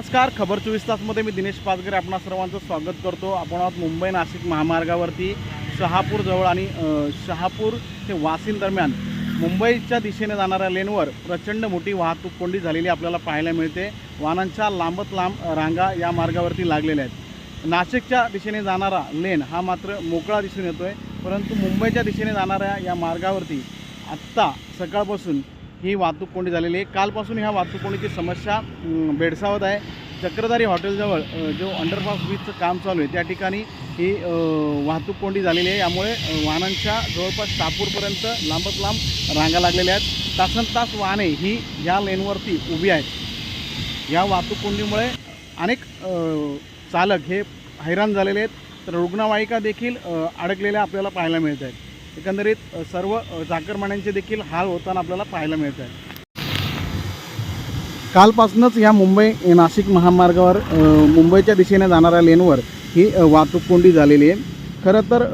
नमस्कार खबर चोवीस तासमध्ये मी दिनेश पाचगरे आपणा सर्वांचं स्वागत करतो. आपण आहोत मुंबई नाशिक महामार्गावरती शहापूरजवळ आणि शहापूर ते वासिन दरम्यान. मुंबईच्या दिशेने जाणाऱ्या लेनवर प्रचंड मोठी वाहतूक कोंडी झालेली आपल्याला पाहायला मिळते. वाहनांच्या लांबत लांब रांगा या मार्गावरती लागलेल्या आहेत. नाशिकच्या दिशेने जाणारा लेन हा मात्र मोकळा दिसून येतो आहे परंतु मुंबईच्या दिशेने जाणाऱ्या या मार्गावरती आत्ता सकाळपासून ही वाहतूक कोंडी झालेली आहे. कालपासून ह्या वाहतूक कोंडीची समस्या भेडसावत आहे. चक्रधारी हॉटेलजवळ जो अंडरपास ब्रिजचं काम चालू आहे त्या ठिकाणी ही वाहतूक कोंडी झालेली आहे. यामुळे वाहनांच्या जवळपास टापूरपर्यंत लांबत लांब रांगा लागलेल्या आहेत. तासन तास वाहने ही ह्या लेनवरती उभी आहेत. या वाहतूक कोंडीमुळे अनेक चालक हे हैराण झालेले आहेत. तर रुग्णवाहिका देखील अडकलेल्या आपल्याला पाहायला मिळत आहेत. एकंदरीत सर्व झाकरमान्यांचे देखील हाल होताना आपल्याला पाहायला मिळत आहे कालपासूनच या मुंबई नाशिक महामार्गावर मुंबईच्या दिशेने जाणाऱ्या लेनवर ही वाहतूक कोंडी झालेली आहे. खरं तर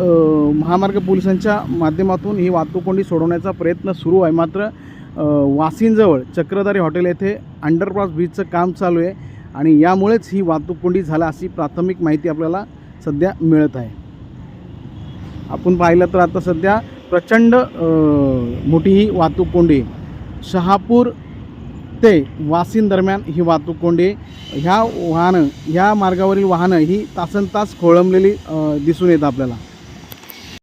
महामार्ग पोलिसांच्या माध्यमातून ही वाहतूक कोंडी सोडवण्याचा प्रयत्न सुरू आहे. मात्र वासिंजवळ चक्रधारी हॉटेल येथे अंडरपास ब्रिजचं काम चालू आहे आणि यामुळेच ही वाहतूक कोंडी झाला अशी प्राथमिक माहिती आपल्याला सध्या मिळत आहे. आपण पाहिलं तर आता सध्या प्रचंड मोठी ही वाहतूक कोंडी शहापूर ते वासिन दरम्यान ही वाहतूक कोंडी ह्या वाहनं ह्या मार्गावरील वाहनं ही तासन तास खोळंबलेली दिसून येतं आपल्याला.